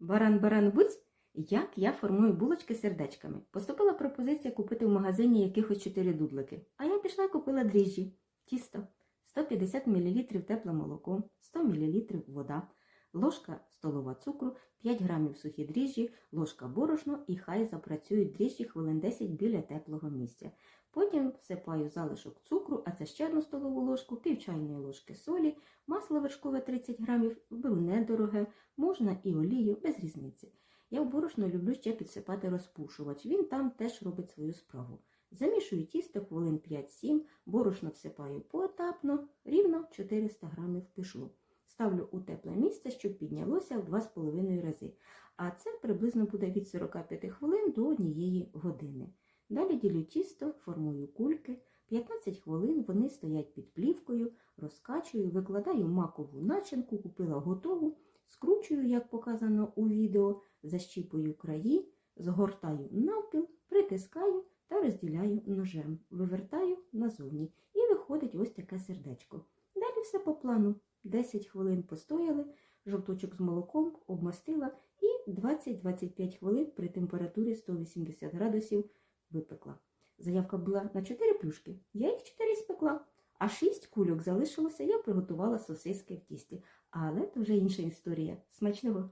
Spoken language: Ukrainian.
Баран-баран буць, як я формую булочки сердечками. Поступила пропозиція купити в магазині якихось 4 дудлики. А я пішла і купила дріжджі, тісто, 150 мл тепле молоко, 100 мл вода, ложка столова цукру, 5 грамів сухі дріжджі, ложка борошно і хай запрацюють дріжджі хвилин 10 біля теплого місця. Потім всипаю залишок цукру, а це ще одну столову ложку, пів чайної ложки солі, масло вершкове 30 грамів, беру недороге, можна і олію, без різниці. Я в борошно люблю ще підсипати розпушувач, він там теж робить свою справу. Замішую тісто хвилин 5-7, борошно всипаю поетапно, рівно 400 грамів пішло. Ставлю у тепле місце, щоб піднялося в 2,5 рази. А це приблизно буде від 45 хвилин до 1 години. Далі ділю тісто, формую кульки. 15 хвилин вони стоять під плівкою, розкачую, викладаю макову начинку, купила готову, скручую, як показано у відео, защіпую краї, згортаю навпіл, притискаю та розділяю ножем, вивертаю назовні і виходить ось таке сердечко. Далі все по плану. 10 хвилин постояли, жовточок з молоком обмастила і 20-25 хвилин при температурі 180 градусів випекла. Заявка була на 4 плюшки, я їх 4 спекла, а 6 кульок залишилося, я приготувала сосиски в тісті. Але це вже інша історія. Смачного!